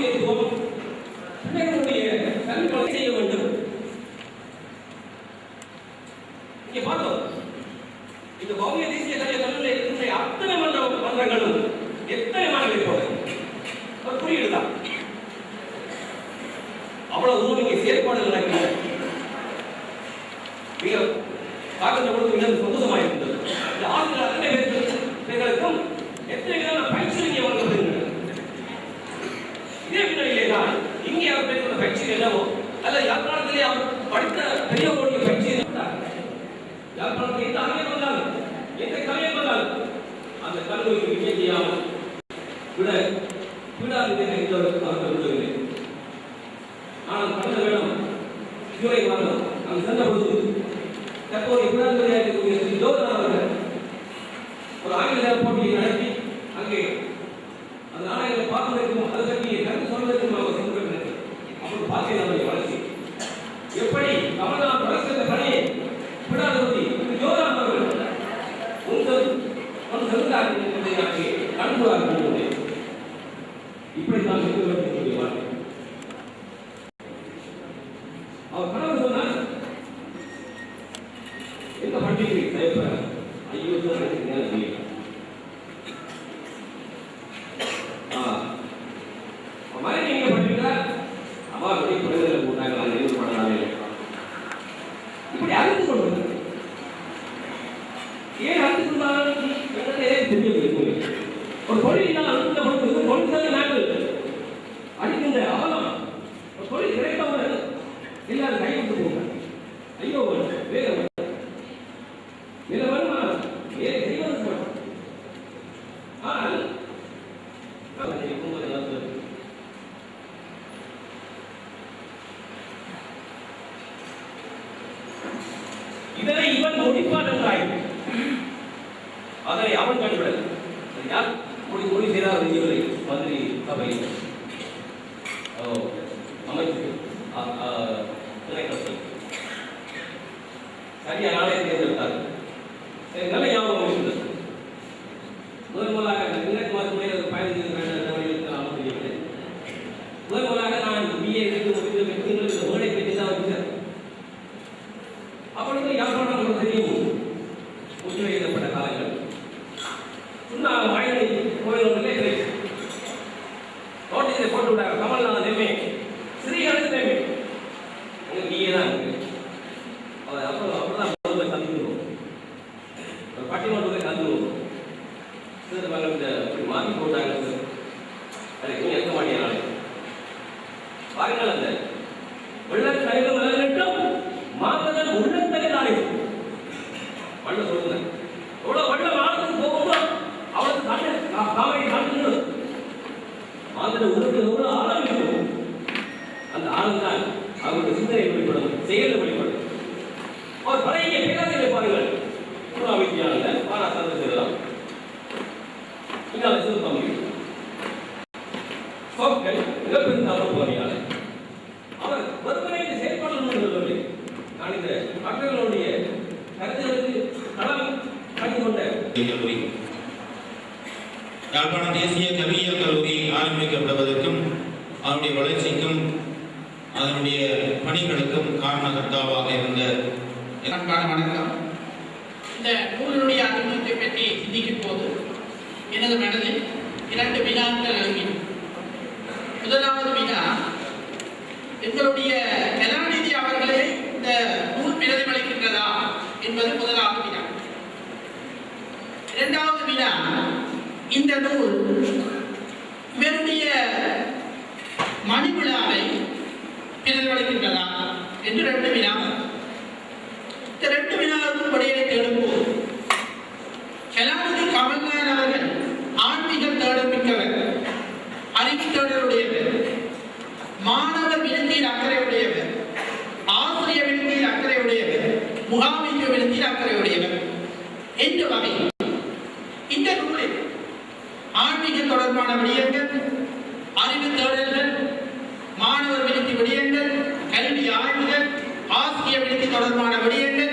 ஆசிரியத்துவம் பிள்ளைகளுடைய கல்வி செய்ய வேண்டும். இங்கே பார்த்தோம். இந்த பௌமிய தேசிய கல்வி கல்லூரியில் இருக்கின்ற அத்தனை மன்ற மன்றங்களும் எத்தனை மாணவர்கள் போல? ஒரு குறியீடு தான். அவ்வளவு தூரம் இங்கே செயற்பாடுகள் நடக்கின்றன. மிக பார்க்கின்ற பொழுது மிக சந்தோஷமாக இருந்தது. இந்த ஆசிரியர் அத்தனை பேருக்கு- பேர்களுக்கும் எத்தனை விதமான பயிற்சி இங்கே வழங்கப்படுகின்றன இதே பின்னணியிலே தான் இங்கே அவர் பெற்ற பயிற்சி என்னவோ அல்லது யாழ்ப்பாணத்திலே அவர் படித்த பெரியவர்களுடைய பயிற்சி யாழ்ப்பாணத்தில் எந்த அறிவியல் வந்தாலும் எந்த கலையில் வந்தாலும் அந்த கல்லூரிக்கு விஜய் செய்யாமல் விட விடாது என்று அவர்கள் விடவில்லை ஆனால் கடந்த வேடம் ஜூலை மாதம் அங்கு சென்ற பொழுது தற்போதைய விடாதுறையாக இருக்கக்கூடிய ஸ்ரீ ஜோதனா அவர்கள் ஒரு ஆங்கில போட்டியை நடத்தி அங்கே கமல்நாத் வளர்ச்சி பணியை விடாதபடி ஜோதனா அவர்கள் உங்கள் ஒன்று செலுத்தார் என்பதை அங்கே கண்கூடாக இப்படி நான் இருக்க வேண்டும் அவர் கணவர் இதனை இவன் முடிப்பான் என்றாய் அதனை அவன் கண்டுபிடல் யார் முடி முடி செய்தார் செய்யவில்லை மதுரை சபை ஓ, அமைச்சு அ- அ, சரியா நாளே தேர்ந்தெடுத்தார் சரி நல்ல பட்டிமன்றத்தை கலந்துருவோம் சார் மேடம் இந்த இப்படி மாற்றி போட்டாங்க சார் அது நீ எத்த மாட்டேன் நாளை பாருங்கள் அந்த வெள்ளத்தலைவர் விலகட்டும் மாதவன் உள்ளத்தலை நாளை வள்ள சொல்லுங்க எவ்வளோ வள்ள மாதத்துக்கு போகுமோ அவளுக்கு கண்ணு காவடி காட்டுங்க மாதவன் உள்ளத்தில் எவ்வளவு ஆழம் இருக்கும் அந்த ஆழம் தான் அவருடைய சிந்தனை வெளிப்படும் செயலில் வெளிப்படும் ஒருவரை இந்த செயல்பாடு சொல்லவில்லை நான் இந்த மக்களுடைய கருத்துகளுக்கு களம் கண்டு யாழ்ப்பாணம் தேசிய கல்வியியல் கல்லூரி ஆரம்பிக்கப்படுவதற்கும் அதனுடைய வளர்ச்சிக்கும் அதனுடைய பணிகளுக்கும் காரணகர்த்தாவாக இருந்த வணக்கம். இந்த நூலினுடைய அறிமுகத்தை பற்றி சிந்திக்கும் போது எனது மனதில் இரண்டு வினாக்கள் எழுப்பின முதலாவது வினா எங்களுடைய கலாநிதி அவர்களே இந்த நூல் பிரதிபலிக்கின்றதா என்பது முதலாவது வினா. இரண்டாவது வினா இந்த நூல் இவருடைய மணிவிழாவை பிரதிபலிக்கின்றதா என்று ரெண்டு வினா. இந்த ரெண்டு வினாவுக்கும் விடையை தேடும்போது கலாநிதி கமல்நாத் அவர்கள் ஆன்மீக தேடல் மிக்கவர் அறிவு தேடலுடையவர் மீது அக்கறையுடையவர். அக்கறை மீது அக்கறையுடையவர். விருந்தில் அக்கறை அக்கறையுடையவர். முகாமிக்க விருந்தில் அக்கறை உடையவர் என்ற வகையில் இந்த நூலில் ஆன்மீக தொடர்பான விடயங்கள் அறிவு தேடல்கள் மாணவர் விருத்தி விடயங்கள் கல்வி ஆய்வுகள் ஆசிரிய விருத்தி தொடர்பான விடயங்கள்